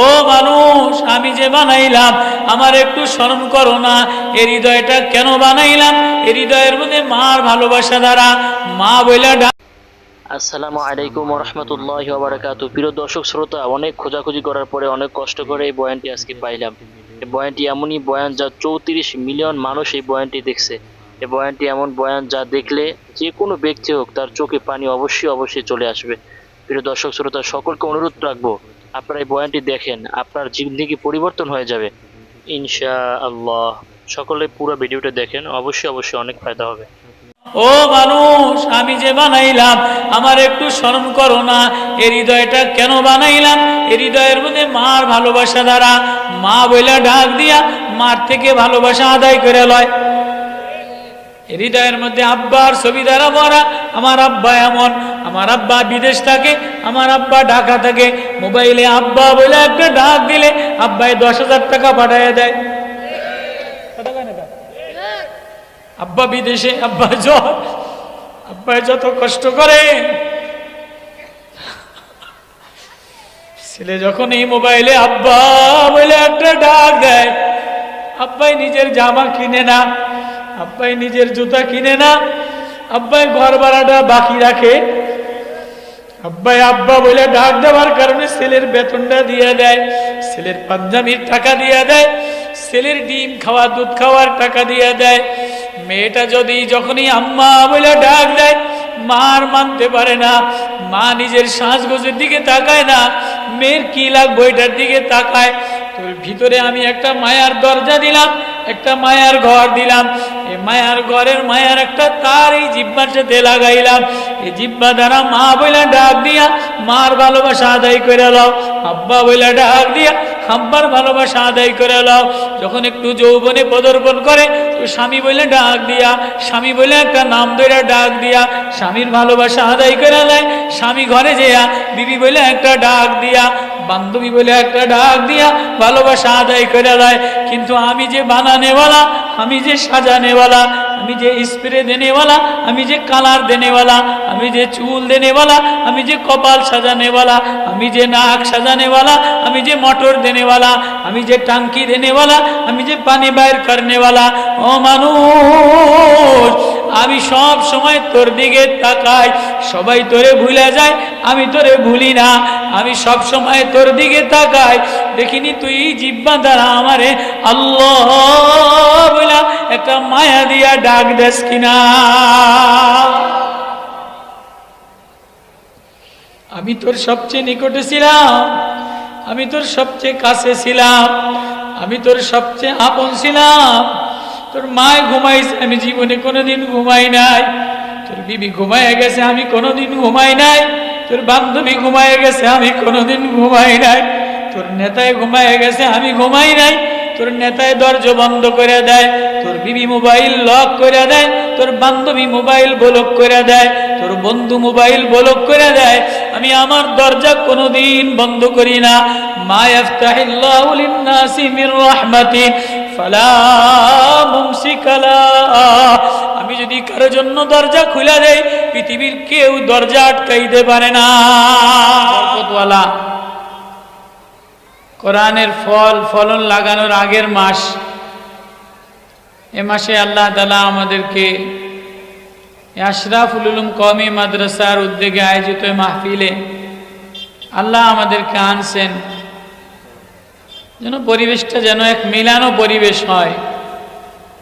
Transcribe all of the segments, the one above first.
ও মানুষ, আমি যে বানাইলাম, আমার একটু স্মরণ করো না, এ হৃদয়টা কেন বানাইলাম? এ হৃদয়ের মধ্যে মার ভালোবাসা দ্বারা মা বইলা আসসালামু আলাইকুম রহমতুল্লাহ বারাকাতু প্রিয় দর্শক শ্রোতা, অনেক খোঁজাখুঁজি করার পরে অনেক কষ্ট করে এই বয়ানটি আজকে পাইলাম। এই বয়ানটি এমনই বয়ান যা চৌত্রিশ মিলিয়ন মানুষ এই বয়ানটি দেখছে। এই বয়ানটি এমন বয়ান যা দেখলে যে কোনো ব্যক্তি হোক তার চোখে পানি অবশ্যই অবশ্যই চলে আসবে। প্রিয় দর্শক শ্রোতা, সকলকে অনুরোধ রাখব আপনারা এই বয়ানটি দেখেন, আপনার জিন্দগি পরিবর্তন হয়ে যাবে। ইনশা আল্লাহ সকলে পুরো ভিডিওটা দেখেন, অবশ্যই অবশ্যই অনেক ফায়দা হবে। ও মানুষ, আমি যে বানাইলাম, আমার একটু স্মরণ করো না, এ হৃদয়টা কেন বানাইলাম? এ হৃদয়ের মধ্যে মার ভালোবাসা দ্বারা, মা বইলা ডাক দিয়া মার থেকে ভালোবাসা আদায় করে লয়। হৃদয়ের মধ্যে আব্বার ছবি দ্বারা ভরা। আমার আব্বা এমন, আমার আব্বা বিদেশ থাকে, আমার আব্বা ঢাকা থাকে। মোবাইলে আব্বা বলে একটা ডাক দিলে আব্বাই দশ হাজার টাকা পাঠাইয়া দেয়। আব্বা বিদেশে, আব্বা জ্বর আব্বা যত কষ্ট করে। ছেলে যখন এই মোবাইলে আব্বা বলে একটা ডাক দেয়, আব্বাই নিজের জামা কিনে না। আব্বাই নিজের জুতা কিনে না, আব্বাই ঘর ভাড়াটা বাকি রাখে। আব্বাই আব্বা বলে ডাক দেওয়ার কারণে ছেলের বেতনটা দিয়ে দেয়, ছেলের পাঞ্জাবির টাকা দিয়ে দেয়, ছেলের ডিম খাওয়া, দুধ খাওয়ার টাকা দিয়ে দেয়। মেয়েটা যদি যখনই আম্মা বলে ডাক দেয়, মার মানতে পারে না, মা নিজের সাজগোজের দিকে তাকায় না, মেয়ের কি লাগবে ওইটার দিকে তাকায়। তোর ভিতরে আমি একটা মায়ার দরজা দিলাম, একটা মায়ার ঘর দিলাম এই মায়ার ঘরের মায়ার একটা তার এই জিব্বার সাথে লাগাইলাম। এই জিব্বা দ্বারা মা বইলা ডাক দিয়া, মার ভালোবাসা আদায় করে লাও আব্বা বইলা ডাক দিয়া আব্বার ভালোবাসা আদায় করে লাও। যখন একটু যৌবনে পদর্পণ করে, তো স্বামী বলে ডাক দিয়া। স্বামী বলে একটা নাম ধরে ডাক দিয়া। স্বামীর ভালোবাসা আদায় করে নেয় স্বামী ঘরে যেয়া, বিবি বলে একটা ডাক দিয়া। বান্ধবী বলে একটা ডাক দিয়া। ভালোবাসা আদায় করে দেয় কিন্তু আমি যে বানানেওয়ালা, আমি যে সাজানেওয়ালা আমি যে স্প্রে দেনেওয়ালা, আমি যে কালার দেনেওয়ালা, আমি যে চুল দেনেওয়ালা, আমি যে কপাল সাজানেওয়ালা, আমি যে নাক সাজানেওয়ালা, আমি যে মটর দেনেওয়ালা, আমি যে টাঙ্কি দেনেওয়ালা, আমি যে পানি বাইর করনেওয়ালা, ও মানুষ আমি সব সময় তোর দিকে তাকাই। সবাই তোরে ভুলে যায়, আমি তোরে ভুলি না। আমি সব সময় তোর দিকে তাকাই। দেখিনি তুই জিব্বা দ্বারা আমারে। আল্লাহ বলা, একটা মায়া দিয়া ডাক দেস কিনা। আমি তোর সবচেয়ে নিকটে ছিলাম। আমি তোর সবচেয়ে কাছে ছিলাম। আমি তোর সবচেয়ে আপন ছিলাম। তোর মায় ঘুমাইছে, আমি জীবনে কোনোদিন ঘুমাই নাই। তোর বিবি ঘুমাইয়া গেছে, আমি কোনোদিন ঘুমাই নাই। তোর বান্ধবী ঘুমাইয়া গেছে, আমি কোনোদিন ঘুমাই নাই। তোর নেতায় ঘুমাইয়া গেছে, আমি ঘুমাই নাই। তোর নেতায় দরজা বন্ধ করে দেয়, তোর বিবি মোবাইল লক করে দেয়, তোর বান্ধবী মোবাইল ব্লক করে দেয়, তোর বন্ধু মোবাইল ব্লক করে দেয়। আমি আমার দরজা কোনোদিন বন্ধ করি না। মা ইয়াফতাহিল্লাহু লিন-নাসি মির লাহা। আমি যদি কারও জন্য দরজা খুলে দেই, পৃথিবীর কেউ দরজা আটকাইতে পারে না। কোরআনের ফল, ফলন লাগানোর আগের মাস, এ মাসে আল্লাহ তালা আমাদেরকে আশরাফুল উলুম কমি মাদ্রাসার উদ্যোগে আয়োজিত মাহফিলে আল্লাহ আমাদেরকে আনছেন যেন পরিবেশটা যেন এক মিলানো পরিবেশ হয়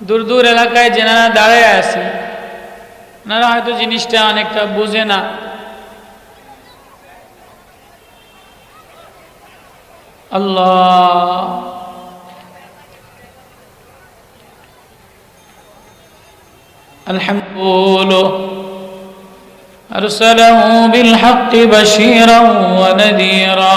দূর দূর এলাকায় যেনারা দাঁড়ায় আছে ওনারা হয়তো জিনিসটা অনেকটা বোঝে না আল্লাহ الحمد أرسله بالحق بشيرا ونذيرا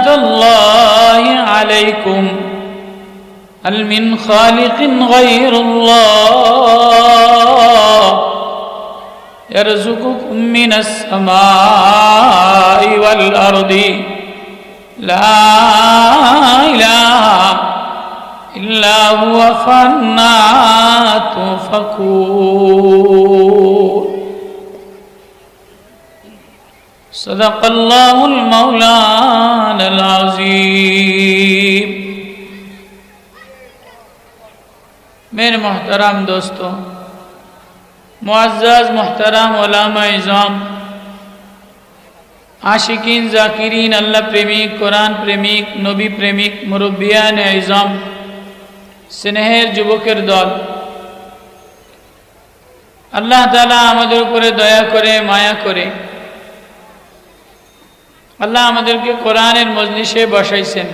نعمة الله عليكم. هل من خالق غير الله؟ يرزقكم من السماء والأرض. لا إله إلا هو فانا تؤفكون صدق اللہ المولان العظیم. میرے محترم دوستوں معزز، محترم علامہ اظام عاشقین، ذاکرین، اللہ پریمک، قرآن پریمک، نبی پریمک، مربیان اظام سنہر যুবকের দল আল্লাহ তালা আমাদের উপরে দয়া করে মায়া করে আল্লাহ আমাদেরকে কোরআনের মজলিসে বসাইছেন।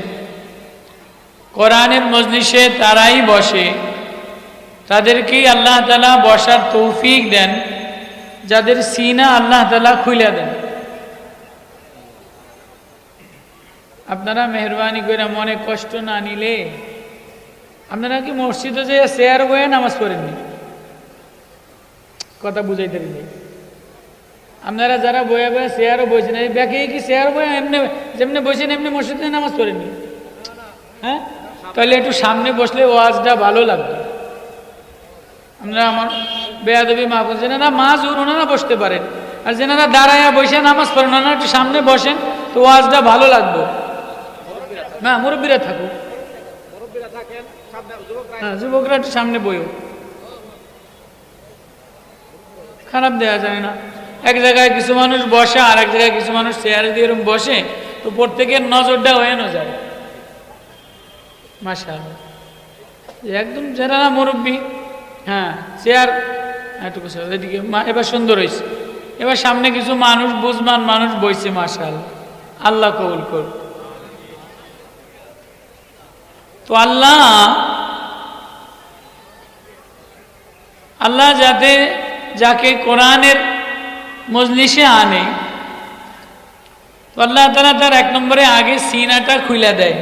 কোরআনের মজলিসে তারাই বসে। তাদেরকেই আল্লাহ তালা বসার তৌফিক দেন, যাদের সিনা আল্লাহ তালা খুলে দেন। আপনারা মেহরবানি করে মনে কষ্ট না নিলে আপনারা কি মসজিদে যে শেয়ার বয়ে নামাজ পড়েননি? কথা বুঝাইতে নেই আপনারা যারা বয়ে বয়ে শেয়ারও বইছেন এই ব্যাকে কি শেয়ার বয়ে এমনি, যেমনি বসেন এমনি মসজিদে নামাজ পড়েননি হ্যাঁ? তাহলে একটু সামনে বসলে ওয়াজটা ভালো লাগবে। আপনারা আমার বেয়াদবি বলছেন না মা জোর ওনারা বসতে পারেন। আর যেনারা দাঁড়ায়া বসে নামাজ পড়েন, ওনারা একটু সামনে বসেন, তো ওয়াজটা ভালো লাগবে। না, মুরব্বীরা থাকুক। হ্যাঁ যুবকরা একটু সামনে বইও। খারাপ দেওয়া যায় না। এক জায়গায় কিছু মানুষ বসে আর এক জায়গায় কিছু মানুষ চেয়ারে দিয়ে এরকম বসে, তো প্রত্যেকের নজরটা হয়ে না যায় মাসা একদম যারা মুরব্বী হ্যাঁ চেয়ার এটুকু এদিকে এবার সুন্দর হয়েছে এবার সামনে কিছু মানুষ বুঝমান মানুষ বইছে মাসাল আল্লাহ কবুল কর তো আল্লাহ আল্লাহ যাতে যাকে কোরআনের মজলিসে আনে। আল্লাহ তালা তার এক নম্বরে আগে সিনাটা খুলে দেয়।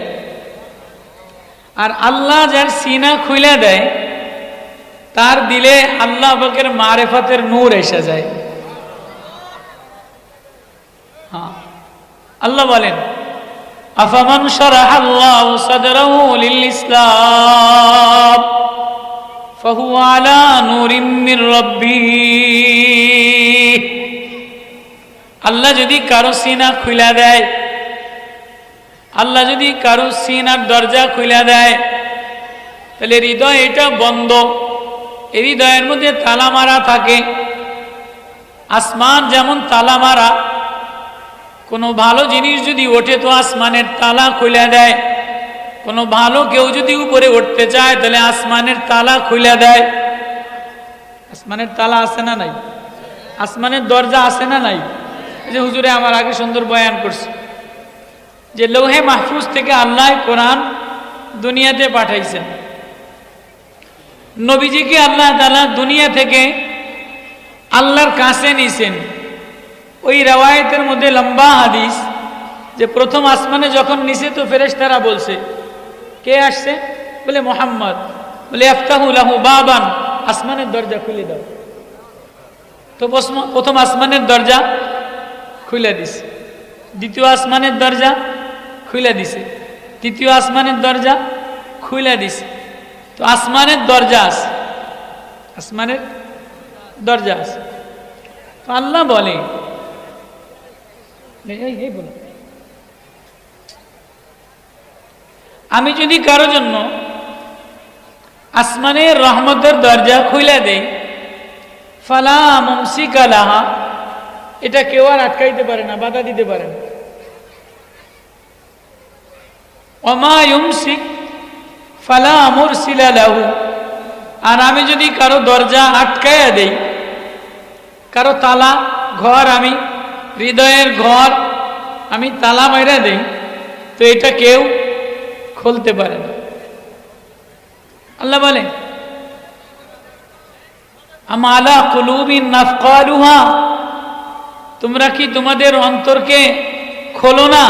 আর আল্লাহ যার সিনা খুলে দেয়, তার দিলে আল্লাহ বকের মারেফাতের নূর এসে যায়। হ্যাঁ। আল্লাহ বলেন, আফামান শরাহ আল্লাহ সাদরাহু ইসলাম ফাহুয়া আলা নূরিম মির আল্লাহ যদি কারও সিনা খুলে দেয়, আল্লাহ যদি কারও সিনার দরজা খুলে দেয়, তাহলে হৃদয় এটা বন্ধ। এই হৃদয়ের মধ্যে তালা মারা থাকে। আসমান যেমন তালা মারা কোনো ভালো জিনিস যদি ওঠে তো আসমানের তালা খুলে দেয়। কোনো ভালো কেউ যদি উপরে উঠতে চায়, তাহলে আসমানের তালা খুলে দেয়। আসমানের তালা আছে না নাই? আসমানের দরজা আছে না নাই? যে হুজুরে আমার আগে সুন্দর বয়ান করছে। যে লৌহে মাহফুজ থেকে আল্লাহ কোরআন দুনিয়াতে পাঠাইছেন। নবীজিকে আল্লাহ তালা দুনিয়া থেকে আল্লাহর কাছে নিছেন। ওই রেওয়ায়তের মধ্যে লম্বা হাদিস যে প্রথম আসমানে যখন নিছে তো ফেরেশতারা বলছে, কে আসছে? বলে, মোহাম্মদ। বলে আফতাহুল্লাহু বাবান। আসমানের দরজা খুলে দাও। তো প্রথম আসমানের দরজা খুলে দিছে। দ্বিতীয় আসমানের দরজা খুলে দিছে। তৃতীয় আসমানের দরজা খুলে দিছে। তো আসমানের দরজা আছে। আসমানের দরজা আছে। তো আল্লাহ বলে আমি যদি কারও জন্য আসমানের রহমতের দরজা খুলে দেই, ফালা মুমসিকা লাহা এটা কেউ আর আটকাইতে পারে না, বাধা দিতে পারে না। অমা ইউমসিক ফালা মুরসিলা লাহু। আর আমি যদি কারও দরজা আটকাইয়া দেই, কারও তালা ঘর আমি, হৃদয়ের ঘর আমি তালা মাইরা দেই, তো এটা কেউ খুলতে পারে না। আল্লাহ বলে আমালা কুলুবিন নাফকালুহা? তোমরা কি তোমাদের অন্তরকে খোলো না?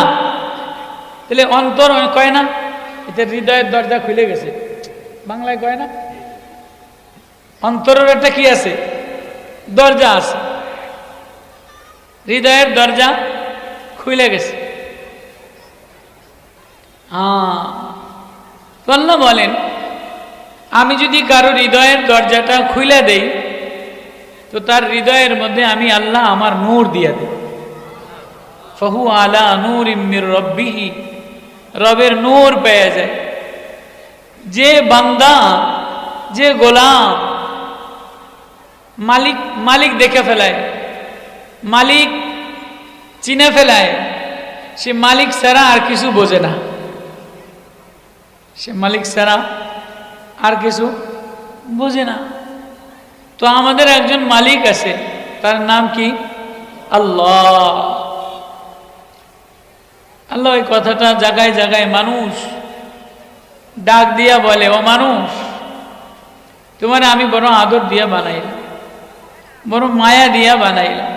তাহলে অন্তর কয় না? এতে হৃদয়ের দরজা খুলে গেছে। বাংলায় কয় না? অন্তরের একটা কি আছে? দরজা আছে। হৃদয়ের দরজা খুলে গেছে। হ্যাঁ। আল্লাহ বলেন, আমি যদি কারও হৃদয়ের দরজাটা খুলে দেই তো তার হৃদয়ের মধ্যে আমি আল্লাহ আমার নূর দিয়ে দিই ফহু আলা নূর ইমির রব্বিহি রবের নূর পেয়ে যায় যে বান্দা যে গোলাম মালিক মালিক দেখে ফেলায় মালিক চিনে ফেলায় সে মালিক ছাড়া আর কিছু বোঝে না সে মালিক ছাড়া আর কিছু বোঝে না তো আমাদের একজন মালিক আছে, তার নাম কি? আল্লাহ। আল্লাহ ওই কথাটা জাগায় জাগায় মানুষ ডাক দিয়া বলে, ও মানুষ, তোমার আমি বড় আদর দিয়া বানাইলাম, বড় মায়া দিয়া বানাইলাম,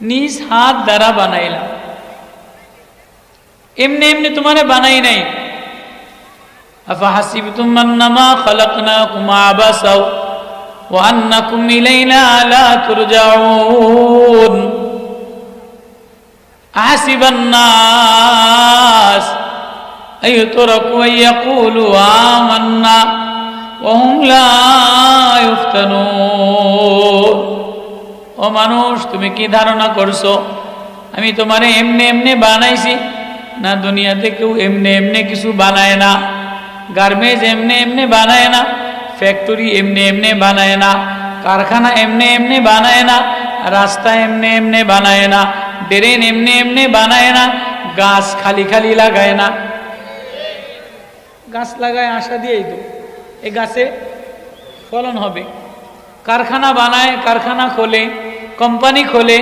নিজ হাত দ্বারা বানাইলাম। এমনি এমনি তোমারে বানাই নাই। আফা হাসিব তুমান্নামা খলকনা কুমা আবাসাও وأنكم إلينا لا ترجعون أحسب الناس أن يتركوا أن يقولوا آمنا وهم لا يفتنون ও মানুষ তুমি কি ধারণা করছো আমি তোমারে এমনি এমনি বানাইছি না দুনিয়াতে কেউ এমনি এমনি কিছু বানায় না গার্মেজ এমনি এমনি বানায় না ফ্যাক্টরি এমনি এমনি বানায় না, কারখানা এমনি এমনি বানায় না, রাস্তা এমনি এমনি বানায় না, ড্রেন এমনি এমনি বানায় না, গাছ খালি খালি লাগায় না। গাছ লাগায় আশা দিয়েই তো, এ গাছে ফলন হবে। কারখানা বানায়, কারখানা খোলে, কোম্পানি খোলে,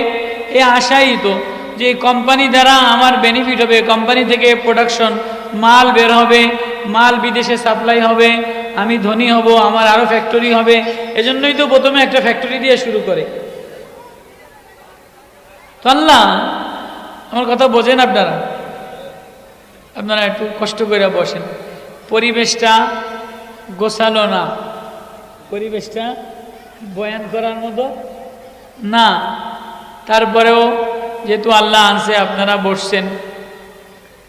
এ আশাই তো যে কোম্পানি দ্বারা আমার বেনিফিট হবে, কোম্পানি থেকে প্রোডাকশন মাল বের হবে, মাল বিদেশে সাপ্লাই হবে আমি ধনী হব, আমার আরও ফ্যাক্টরি হবে। এজন্যই তো প্রথমে একটা ফ্যাক্টরি দিয়ে শুরু করে। তো আল্লাহ, আমার কথা বোঝেন আপনারা? আপনারা একটু কষ্ট করে বসেন। পরিবেশটা গোছালো না। পরিবেশটা বয়ান করার মতো না। তারপরেও যেহেতু আল্লাহ আনছে, আপনারা বসছেন।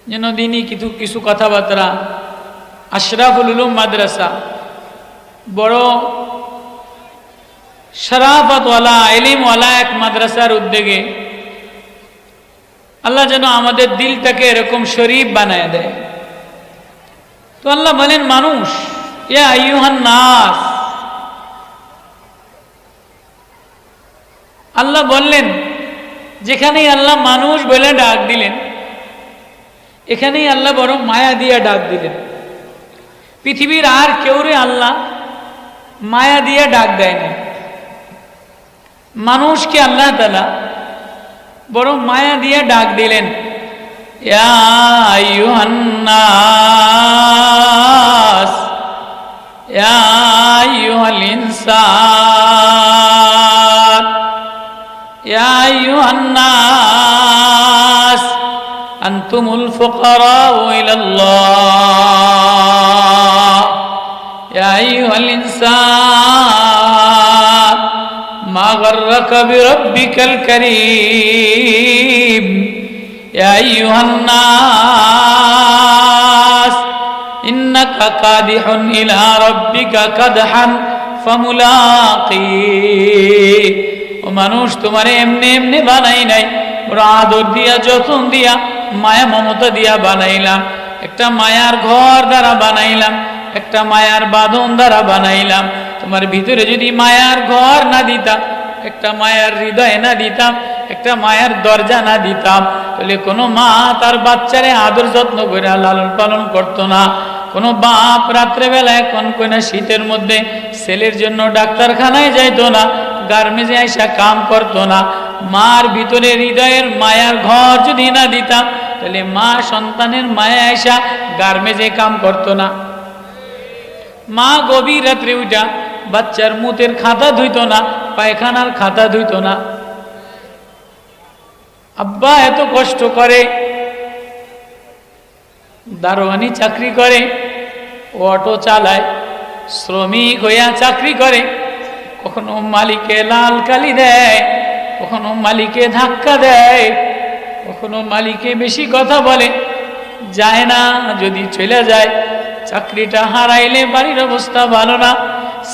যেন দিনই কিছু কিছু কথাবার্তা আশরাফুল উলুম মাদ্রাসা। বড় শরাফতওয়ালা এলিমওয়ালা এক মাদ্রাসার উদ্যোগে আল্লাহ যেন আমাদের দিলটাকে এরকম শরীফ বানায় দেয়। তো আল্লাহ বলেন, মানুষ আইয়ুহান নাস। আল্লাহ বললেন, যেখানেই আল্লাহ মানুষ বলে ডাক দিলেন, এখানেই আল্লাহ বড় মায়া দিয়ে ডাক দিলেন। পৃথিবীর আর কেউ রে আল্লাহ মায়া দিয়ে ডাক দেয় না। মানুষকে আল্লাহ তালা বড় মায়া দিয়ে ডাক দিলেন আনতুমুল ফুকারাউ ইলাল্লাহ। ইয়া আইয়ুহাল ইনসান ما غرك بربك الكريم يا أيها الناس إنك قادح إلى ربك قدحا فملاقيه ও মানুষ তোমার এমনি এমনি বানাই নাই ওরা আদর দিয়া যত্ন দিয়া মায়া মমতা দিয়া বানাইলাম একটা মায়ার ঘর দ্বারা বানাইলাম একটা মায়ার বাঁধন দ্বারা বানাইলাম। তোমার ভিতরে যদি মায়ার ঘর না দিতাম, একটা মায়ার হৃদয় না দিতাম, একটা মায়ার দরজা না দিতাম, তাহলে কোনো মা তার বাচ্চারে আদর যত্ন করে লালন পালন করতো না। কোনো বাপ রাত্রেবেলায় কোন কোন শীতের মধ্যে ছেলের জন্য ডাক্তারখানায় যাইতো না গার্মেজে আইসা কাম করতো না। মার ভিতরে হৃদয়ের মায়ার ঘর যদি না দিতাম, তাহলে মা সন্তানের মায়া আইসা গার্মেজে কাম করতো না। মা গভীর রাত্রে উঠা বাচ্চার মুতের খাতা ধুইতো না, পায়খানার খাতা ধুইতো না। আব্বা এত কষ্ট করে, দারোয়ানি চাকরি করে, অটো চালায়, শ্রমিক হইয়া চাকরি করে, কখনো মালিকে লাল কালি দেয়, কখনো মালিকে ধাক্কা দেয়, কখনো মালিকে বেশি কথা বলে, যায় না যদি চলে যায়। চাকরিটা হারাইলে বাড়ির অবস্থা ভালো না।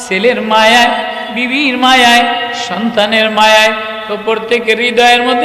ছেলের মায়ায়, বিবির মায়ায়, সন্তানের মায়ায় তো প্রত্যেকের হৃদয়ের মধ্যে